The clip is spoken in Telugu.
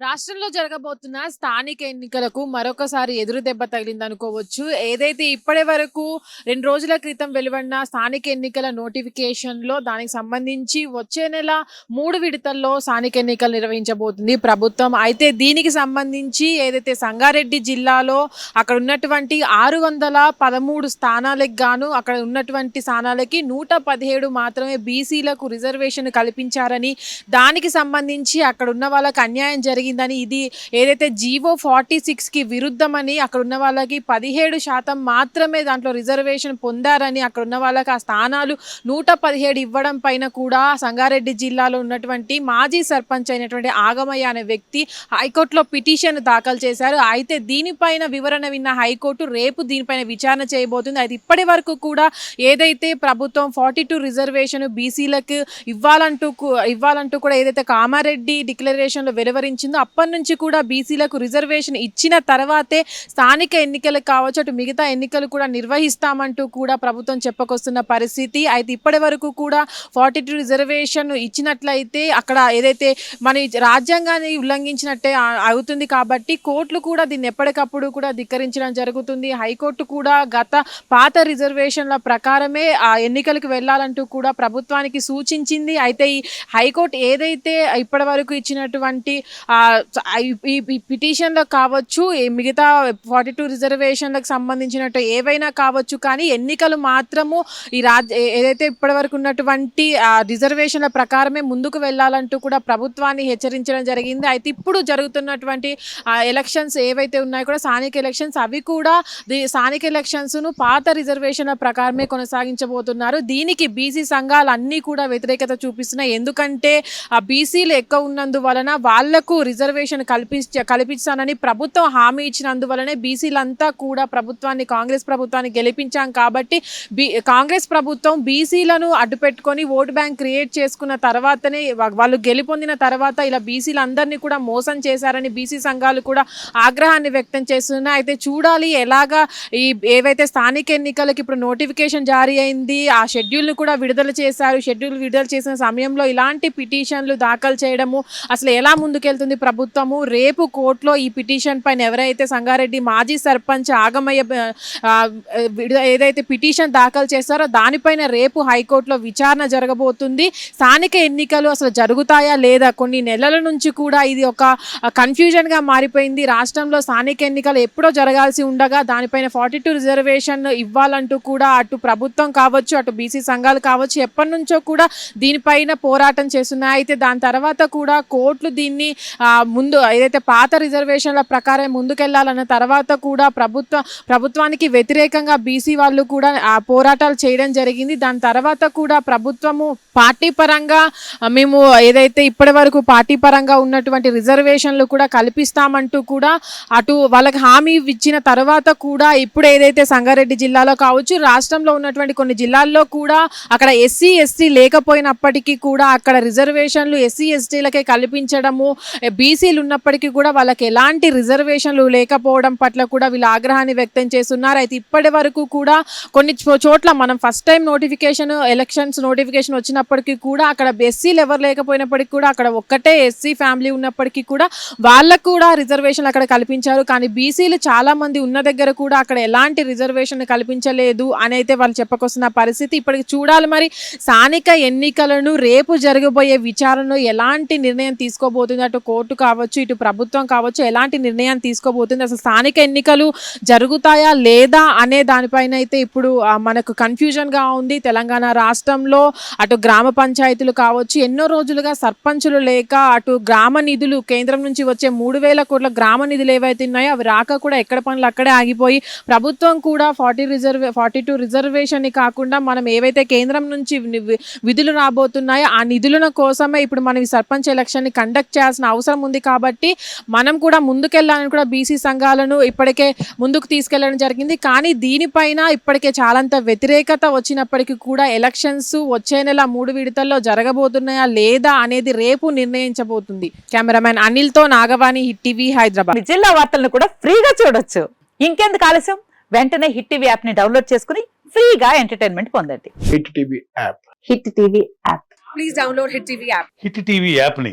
రాష్ట్రంలో జరగబోతున్న స్థానిక ఎన్నికలకు మరొకసారి ఎదురు దెబ్బ తగిలింది అనుకోవచ్చు ఏదైతే ఇప్పటి వరకు రెండు రోజుల క్రితం వెలువడిన స్థానిక ఎన్నికల నోటిఫికేషన్లో దానికి సంబంధించి వచ్చే నెల మూడు విడతల్లో స్థానిక ఎన్నికలు నిర్వహించబోతుంది ప్రభుత్వం. అయితే దీనికి సంబంధించి ఏదైతే సంగారెడ్డి జిల్లాలో అక్కడ ఉన్నటువంటి ఆరు వందల పదమూడు స్థానాలకు గాను అక్కడ ఉన్నటువంటి స్థానాలకి నూట పదిహేడు మాత్రమే బీసీలకు రిజర్వేషన్ కల్పించారని దానికి సంబంధించి అక్కడ ఉన్న వాళ్ళకి అన్యాయం జరిగిందని. ఇది ఏదైతే జీవో ఫార్టీ కి విరుద్ధమని అక్కడ ఉన్న వాళ్ళకి పదిహేడు శాతం మాత్రమే దాంట్లో రిజర్వేషన్ పొందారని అక్కడ ఉన్న వాళ్ళకి ఆ స్థానాలు నూట పదిహేడు ఇవ్వడం పైన కూడా సంగారెడ్డి జిల్లాలో ఉన్నటువంటి మాజీ సర్పంచ్ అయినటువంటి ఆగమయ్య అనే వ్యక్తి హైకోర్టులో పిటిషన్ దాఖలు చేశారు. అయితే దీనిపైన వివరణ విన్న హైకోర్టు రేపు దీనిపైన విచారణ చేయబోతుంది. అయితే ఇప్పటి వరకు కూడా ఏదైతే ప్రభుత్వం ఫార్టీ టూ రిజర్వేషన్ బీసీలకు ఇవ్వాలంటూ ఇవ్వాలంటూ కూడా ఏదైతే కామారెడ్డి డిక్లరేషన్లో వెలువరించిందో అప్పటి నుంచి కూడా బీసీలకు రిజర్వేషన్ ఇచ్చిన తర్వాతే స్థానిక ఎన్నికలు కావచ్చు అటు మిగతా ఎన్నికలు కూడా నిర్వహిస్తామంటూ కూడా ప్రభుత్వం చెప్పుకొస్తున్న పరిస్థితి. అయితే ఇప్పటి వరకు కూడా ఫార్టీ టూ రిజర్వేషన్ ఇచ్చినట్లయితే అక్కడ ఏదైతే మన రాజ్యాంగాన్ని ఉల్లంఘించినట్టే అవుతుంది కాబట్టి కోర్టులు కూడా దీన్ని ఎప్పటికప్పుడు కూడా ధిక్కరించడం జరుగుతుంది. హైకోర్టు కూడా గత పాత రిజర్వేషన్ల ప్రకారమే ఆ ఎన్నికలకు వెళ్ళాలంటూ కూడా ప్రభుత్వానికి సూచించింది. అయితే ఈ హైకోర్టు ఏదైతే ఇప్పటి వరకు ఇచ్చినటువంటి ఆ, ఈ- పిటిషన్లో కావచ్చు మిగతా ఫార్టీ టూ రిజర్వేషన్లకు సంబంధించినట్టు ఏవైనా కావచ్చు కానీ ఎన్నికలు మాత్రము ఈ రాజ్య ఏదైతే ఇప్పటి వరకు ఉన్నటువంటి రిజర్వేషన్ల ప్రకారమే ముందుకు వెళ్ళాలంటూ కూడా ప్రభుత్వాన్ని హెచ్చరించడం జరిగింది. అయితే ఇప్పుడు జరుగుతున్నటువంటి ఎలక్షన్స్ ఏవైతే ఉన్నాయో కూడా స్థానిక ఎలక్షన్స్ అవి కూడా స్థానిక ఎలక్షన్స్ను పాత రిజర్వేషన్ల ప్రకారమే కొనసాగించబోతున్నారు. దీనికి బీసీ సంఘాలు అన్నీ కూడా వ్యతిరేకత చూపిస్తున్నాయి. ఎందుకంటే ఆ బీసీలు ఎక్కువ ఉన్నందువలన వాళ్ళకు రిజర్వేషన్ కల్పించ కల్పిస్తానని ప్రభుత్వం హామీ ఇచ్చినందువలనే బీసీలంతా కూడా ప్రభుత్వాన్ని కాంగ్రెస్ ప్రభుత్వాన్ని గెలిపించాం కాబట్టి బీ కాంగ్రెస్ ప్రభుత్వం బీసీలను అడ్డుపెట్టుకొని ఓటు బ్యాంక్ క్రియేట్ చేసుకున్న తర్వాతనే వాళ్ళు గెలుపొందిన తర్వాత ఇలా బీసీలందరినీ కూడా మోసం చేశారని బీసీ సంఘాలు కూడా ఆగ్రహాన్ని వ్యక్తం చేస్తున్నాయి. అయితే చూడాలి ఎలాగా ఈ ఏవైతే స్థానిక ఎన్నికలకు ఇప్పుడు నోటిఫికేషన్ జారీ అయింది ఆ షెడ్యూల్ను కూడా విడుదల చేశారు. షెడ్యూల్ విడుదల చేసిన సమయంలో ఇలాంటి పిటిషన్లు దాఖలు చేయడము అసలు ఎలా ముందుకెళ్తుంది? ప్రభుత్వము రేపు కోర్టులో ఈ పిటిషన్ పైన ఎవరైతే సంగారెడ్డి మాజీ సర్పంచ్ ఆగమయ్య ఏదైతే పిటిషన్ దాఖలు చేస్తారో దానిపైన రేపు హైకోర్టులో విచారణ జరగబోతుంది. స్థానిక ఎన్నికలు అసలు జరుగుతాయా లేదా? కొన్ని నెలల నుంచి కూడా ఇది ఒక కన్ఫ్యూజన్గా మారిపోయింది. రాష్ట్రంలో స్థానిక ఎన్నికలు ఎప్పుడో జరగాల్సి ఉండగా దానిపైన ఫార్టీ టూ రిజర్వేషన్ ఇవ్వాలంటూ కూడా అటు ప్రభుత్వం కావచ్చు అటు బీసీ సంఘాలు కావచ్చు ఎప్పటి నుంచో కూడా దీనిపైన పోరాటం చేస్తున్నాయి. అయితే దాని తర్వాత కూడా కోర్టులు దీన్ని ముందు ఏదైతే పాత రిజర్వేషన్ల ప్రకారం ముందుకెళ్ళాలన్న తర్వాత కూడా ప్రభుత్వ ప్రభుత్వానికి వ్యతిరేకంగా బీసీ వాళ్ళు కూడా ఆ పోరాటాలు చేయడం జరిగింది. దాని తర్వాత కూడా ప్రభుత్వము పార్టీ పరంగా మేము ఏదైతే ఇప్పటి వరకు పార్టీ పరంగా ఉన్నటువంటి రిజర్వేషన్లు కూడా కల్పిస్తామంటూ కూడా అటు వాళ్ళకి హామీ ఇచ్చిన తర్వాత కూడా ఇప్పుడు ఏదైతే సంగారెడ్డి జిల్లాలో కావచ్చు రాష్ట్రంలో ఉన్నటువంటి కొన్ని జిల్లాల్లో కూడా అక్కడ ఎస్సీ ఎస్టీ లేకపోయినప్పటికీ కూడా అక్కడ రిజర్వేషన్లు ఎస్సీ ఎస్టీలకే కల్పించడము బీసీలు ఉన్నప్పటికీ కూడా వాళ్ళకి ఎలాంటి రిజర్వేషన్లు లేకపోవడం పట్ల కూడా వీళ్ళు ఆగ్రహాన్ని వ్యక్తం చేస్తున్నారు. అయితే ఇప్పటి వరకు కూడా కొన్ని చో- చోట్ల మనం first time notification elections notification వచ్చినప్పటికీ కూడా అక్కడ ఎస్సీలు ఎవరు లేకపోయినప్పటికీ కూడా అక్కడ ఒక్కటే ఎస్సీ ఫ్యామిలీ ఉన్నప్పటికీ కూడా వాళ్ళకు కూడా రిజర్వేషన్ అక్కడ కల్పించారు. కానీ బీసీలు చాలా మంది ఉన్న దగ్గర కూడా అక్కడ ఎలాంటి రిజర్వేషన్ కల్పించలేదు అని అయితే వాళ్ళు చెప్పకొస్తున్న పరిస్థితి ఇప్పటికి చూడాలి మరి. స్థానిక ఎన్నికలను రేపు జరగబోయే విచారణలో ఎలాంటి నిర్ణయం తీసుకోబోతుంది అటు కావచ్చు ఇటు ప్రభుత్వం కావచ్చు ఎలాంటి నిర్ణయం తీసుకోబోతుంది అసలు స్థానిక ఎన్నికలు జరుగుతాయా లేదా అనే దానిపైన అయితే ఇప్పుడు మనకు కన్ఫ్యూజన్గా ఉంది. తెలంగాణ రాష్ట్రంలో అటు గ్రామ పంచాయతీలు కావచ్చు ఎన్నో రోజులుగా సర్పంచులు లేక అటు గ్రామ నిధులు కేంద్రం నుంచి వచ్చే మూడు వేల కోట్ల గ్రామ నిధులు ఏవైతే ఉన్నాయో అవి రాక కూడా ఎక్కడ పనులు అక్కడే ఆగిపోయి ప్రభుత్వం కూడా forty reserve forty two reservation కాకుండా మనం ఏవైతే కేంద్రం నుంచి విధులు రాబోతున్నాయో ఆ నిధుల కోసమే ఇప్పుడు మనం ఈ సర్పంచ్ ఎలక్షన్ని కండక్ట్ చేయాల్సిన అవసరం ఉంది కాబట్టి మనం కూడా ముందుకెళ్ళాలని కూడా బీసీ సంఘాలను ఇప్పటికే ముందుకు తీసుకెళ్ళడం జరిగింది. కానీ దీనిపైన ఇప్పటికే చాలంత వ్యతిరేకత వచ్చినప్పటికీ కూడా ఎలక్షన్స్ వచ్చే నెల మూడు విడతల్లో జరగబోతున్నాయా లేదా అనేది రేపు నిర్ణయించబోతుంది. కెమెరామెన్ అనిల్తో నాగవాణి హిట్ టీవీ హైదరాబాద్. జిల్లా వార్తలను కూడా ఫ్రీగా చూడొచ్చు. ఇంకెందుకు ఆలస్యం? వెంటనే హిట్ టీవీ యాప్ని డౌన్లోడ్ చేసుకుని ఫ్రీగా ఎంటర్టైన్మెంట్ పొందండి. Hit TV app. Hit TV app. Please download hit TV app. Hit TV యాప్ని